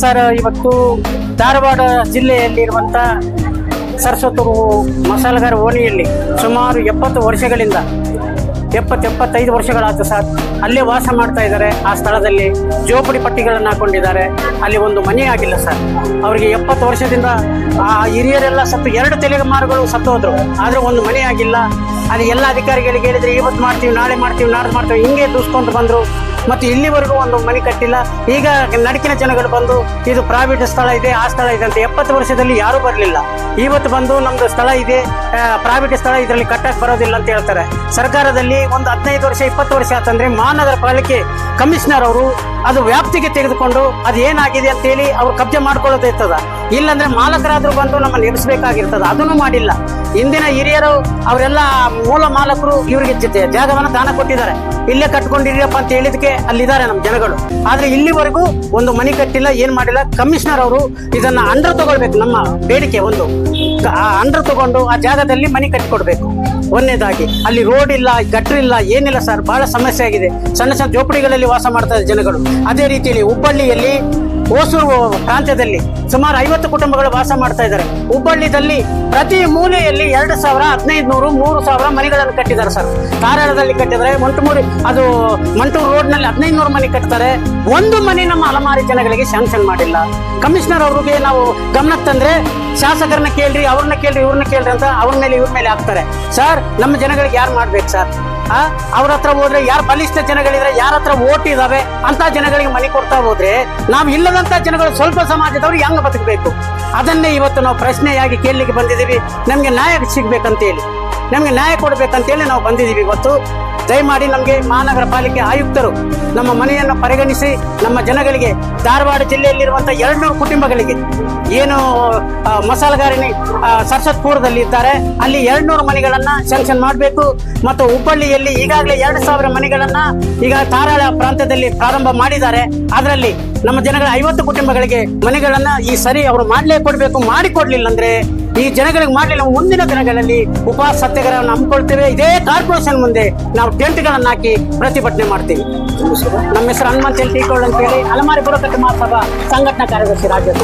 Sir, ಇವತ್ತು ಧಾರವಾಡ ಜಿಲ್ಲೆಯಲ್ಲಿರುವಂಥ ಸರಸ್ವತರು ಮಸಾಲಗಾರ ಓಣಿಯಲ್ಲಿ ಸುಮಾರು ಎಪ್ಪತ್ತು ವರ್ಷಗಳಿಂದ, ಎಪ್ಪತ್ತು ಎಪ್ಪತ್ತೈದು ವರ್ಷಗಳಾಯ್ತು ಸರ್. ಅಲ್ಲೇ ವಾಸ ಮಾಡ್ತಾ ಇದ್ದಾರೆ. ಆ ಸ್ಥಳದಲ್ಲಿ ಜೋಪಡಿ ಪಟ್ಟಿಗಳನ್ನು ಹಾಕೊಂಡಿದ್ದಾರೆ. ಅಲ್ಲಿ ಒಂದು ಮನೆ ಆಗಿಲ್ಲ ಸರ್. ಅವರಿಗೆ ಎಪ್ಪತ್ತು ವರ್ಷದಿಂದ ಆ ಹಿರಿಯರೆಲ್ಲ ಸತ್ತು, ಎರಡು ತಲೆಮಾರುಗಳು ಸತ್ತು ಹೋದರು ಆದರೆ ಒಂದು ಮನೆ ಆಗಿಲ್ಲ. ಅಲ್ಲಿ ಎಲ್ಲ ಅಧಿಕಾರಿಗಳಿಗೆ ಹೇಳಿದರೆ, ಇವತ್ತು ಮಾಡ್ತೀವಿ, ನಾಳೆ ಮಾಡ್ತೀವಿ, ನಾಡ್ದು ಮಾಡ್ತೀವಿ. ಹಿಂಗೆ ದೂಸ್ಕೊಂಡು ಬಂದರು. ಮತ್ತು ಇಲ್ಲಿವರೆಗೂ ಒಂದು ಮನೆ ಕಟ್ಟಿಲ್ಲ. ಈಗ ನಡಕಿನ ಜನಗಳು ಬಂದು ಇದು ಪ್ರೈವೇಟ್ ಸ್ಥಳ ಇದೆ, ಆ ಸ್ಥಳ ಇದೆ ಅಂತ ಎಪ್ಪತ್ತು ವರ್ಷದಲ್ಲಿ ಯಾರೂ ಬರಲಿಲ್ಲ. ಇವತ್ತು ಬಂದು ನಮ್ಮದು ಸ್ಥಳ ಇದೆ ಪ್ರೈವೇಟ್ ಸ್ಥಳ ಇದರಲ್ಲಿ ಕಟ್ಟಕ್ಕೆ ಬರೋದಿಲ್ಲ ಅಂತ ಹೇಳ್ತಾರೆ. ಸರ್ಕಾರದಲ್ಲಿ ಒಂದು ಹದಿನೈದು ವರ್ಷ, ಇಪ್ಪತ್ತು ವರ್ಷ ಆತಂದ್ರೆ ಮಹಾನಗರ ಪಾಲಿಕೆ ಕಮಿಷನರ್ ಅವರು ಅದು ವ್ಯಾಪ್ತಿಗೆ ತೆಗೆದುಕೊಂಡು ಅದು ಏನಾಗಿದೆ ಅಂತೇಳಿ ಅವ್ರು ಕಬ್ಜೆ ಮಾಡ್ಕೊಳ್ಳೋದು ಇರ್ತದ. ಇಲ್ಲಾಂದ್ರೆ ಮಾಲಕರಾದರೂ ಬಂದು ನಮ್ಮನ್ನು ಎಬ್ಬಿಸಬೇಕಾಗಿರ್ತದೆ ಅದನ್ನು ಮಾಡಿಲ್ಲ. ಇಂದಿನ ಹಿರಿಯರು ಅವರೆಲ್ಲ ಮೂಲ ಮಾಲಕರು ಇವರಿಗೆ ಜಾಗವನ್ನು ದಾನ ಕೊಟ್ಟಿದ್ದಾರೆ. ಇಲ್ಲೇ ಕಟ್ಕೊಂಡಿರಿಯಪ್ಪ ಅಂತ ಹೇಳಿದಕ್ಕೆ ಅಲ್ಲಿದ್ದಾರೆ ನಮ್ಮ ಜನಗಳು. ಆದ್ರೆ ಇಲ್ಲಿವರೆಗೂ ಒಂದು ಮನೆ ಕಟ್ಟಿಲ್ಲ, ಏನ್ ಮಾಡಿಲ್ಲ, ಕಮಿಷನರ್ ಅವರು ಇದನ್ನ ಅಂಡರ್ ತಗೊಳ್ಬೇಕು, ನಮ್ಮ ಬೇಡಿಕೆ ಒಂದು. ಆ ಅಂಡರ್ ತಗೊಂಡು ಆ ಜಾಗದಲ್ಲಿ ಮನೆ ಕಟ್ಟಿಕೊಡ್ಬೇಕು. ಒಂದನೇದಾಗಿ, ಅಲ್ಲಿ ರೋಡ್ ಇಲ್ಲ ಗಟ್ರ ಇಲ್ಲ, ಏನಿಲ್ಲ ಸರ್ ಬಹಳ ಸಮಸ್ಯೆ ಆಗಿದೆ. ಸಣ್ಣ ಸಣ್ಣ ಜೋಪಡಿಗಳಲ್ಲಿ ವಾಸ ಮಾಡ್ತಾರೆ ಜನಗಳು. ಅದೇ ರೀತಿಯಲ್ಲಿ ಹುಬ್ಬಳ್ಳಿಯಲ್ಲಿ ಹೊಸೂರು ಪ್ರಾಂತ್ಯದಲ್ಲಿ ಸುಮಾರು ಐವತ್ತು ಕುಟುಂಬಗಳು ವಾಸ ಮಾಡ್ತಾ ಇದ್ದಾರೆ. ಹುಬ್ಬಳ್ಳಿದಲ್ಲಿ ಪ್ರತಿ ಮೂಲೆಯಲ್ಲಿ ಎರಡು ಸಾವಿರ ಹದಿನೈದು ನೂರು, ಮೂರು ಸಾವಿರ ಮನೆಗಳನ್ನು ಕಟ್ಟಿದ್ದಾರೆ ಸರ್. ಧಾರವಾಡದಲ್ಲಿ ಕಟ್ಟಿದ್ದಾರೆ. ಮಂಟಮೂರಿ, ಅದು ಮಂಟೂರು ರೋಡ್ನಲ್ಲಿ ಹದಿನೈದು ನೂರು ಮನೆ ಕಟ್ತಾರೆ. ಒಂದು ಮನೆ ನಮ್ಮ ಅಲಮಾರಿ ಜನಗಳಿಗೆ ಶಾಂಕ್ಷನ್ ಮಾಡಿಲ್ಲ. ಕಮಿಷನರ್ ಅವ್ರಿಗೆ ನಾವು ಗಮನಕ್ಕೆ ತಂದ್ರೆ ಶಾಸಕರನ್ನ ಕೇಳ್ರಿ, ಅವ್ರನ್ನ ಕೇಳ್ರಿ, ಇವ್ರನ್ನ ಕೇಳ್ರಿ ಅಂತ ಅವ್ರ ಮೇಲೆ, ಇವ್ರ ಮೇಲೆ ಹಾಕ್ತಾರೆ. ಸರ್, ನಮ್ಮ ಜನಗಳಿಗೆ ಯಾರು ಮಾಡ್ಬೇಕು ಸರ್? ಅವ್ರ ಹತ್ರ ಹೋದ್ರೆ ಯಾರು ಬಲಿಷ್ಠ ಜನಗಳಿದ್ರೆ, ಯಾರ ಹತ್ರ ಓಟ್ ಇದಾವೆ ಅಂತ ಜನಗಳಿಗೆ ಮನೆ ಕೊಡ್ತಾ ಹೋದ್ರೆ ನಾವು ಇಲ್ಲದಂತ ಜನಗಳು ಸ್ವಲ್ಪ ಸಮಾಜದವ್ರು ಹೆಂಗ್ ಬದುಕಬೇಕು? ಅದನ್ನೇ ಇವತ್ತು ನಾವು ಪ್ರಶ್ನೆಯಾಗಿ ಕೇಳಲಿಕ್ಕೆ ಬಂದಿದ್ದೀವಿ. ನಮ್ಗೆ ನ್ಯಾಯ ಸಿಗ್ಬೇಕಂತೇಳಿ. ನಮ್ಗೆ ನ್ಯಾಯ ಕೊಡಬೇಕಂತೇಳಿ ನಾವು ಬಂದಿದ್ದೀವಿ ಇವತ್ತು. ದಯಮಾಡಿ ನಮಗೆ ಮಹಾನಗರ ಪಾಲಿಕೆ ಆಯುಕ್ತರು ನಮ್ಮ ಮನೆಯನ್ನು ಪರಿಗಣಿಸಿ ನಮ್ಮ ಜನಗಳಿಗೆ ಧಾರವಾಡ ಜಿಲ್ಲೆಯಲ್ಲಿರುವಂಥ ಎರಡ್ನೂರು ಕುಟುಂಬಗಳಿಗೆ ಏನು ಮಸಾಲಗಾರಿನಿ ಸರ್ಸತ್ಪುರದಲ್ಲಿ ಇದ್ದಾರೆ. ಅಲ್ಲಿ ಎರಡ್ನೂರು ಮನೆಗಳನ್ನ ಸ್ಯಾಂಕ್ಷನ್ ಮಾಡಬೇಕು. ಮತ್ತು ಹುಬ್ಬಳ್ಳಿಯಲ್ಲಿ ಈಗಾಗಲೇ ಎರಡು ಸಾವಿರ ಮನೆಗಳನ್ನ ಈಗ ತಾರಾಳ ಪ್ರಾಂತ್ಯದಲ್ಲಿ ಪ್ರಾರಂಭ ಮಾಡಿದ್ದಾರೆ. ಅದರಲ್ಲಿ ನಮ್ಮ ಜನಗಳ ಐವತ್ತು ಕುಟುಂಬಗಳಿಗೆ ಮನೆಗಳನ್ನ ಈ ಸರಿ ಅವರು ಮಾಡಲೇ ಕೊಡಬೇಕು ಮಾಡಿಕೊಡ್ಲಿಲ್ಲ ಅಂದ್ರೆ ಈ ಜನಗಳಿಗೆ ಮಾಡಲಿಲ್ಲ ಮುಂದಿನ ದಿನಗಳಲ್ಲಿ ಉಪವಾಸ ಸತ್ಯಾಗ್ರಹವನ್ನು ಹಮ್ಮಿಕೊಳ್ತೇವೆ. ಇದೇ ಕಾರ್ಪೊರೇಷನ್ ಮುಂದೆ ನಾವು ಟೆಂಟ್ಗಳನ್ನು ಹಾಕಿ ಪ್ರತಿಭಟನೆ ಮಾಡ್ತೀವಿ. ನಮ್ಮ ಹೆಸರು ಹನುಮಂತ ಅಂತ ಹೇಳಿ, ಅಲಮಾರಿ ಬುಡಕಟ್ಟು ಮಹಾಸಭಾ ಸಂಘಟನಾ ಕಾರ್ಯದರ್ಶಿ ರಾಜ್ಯದ.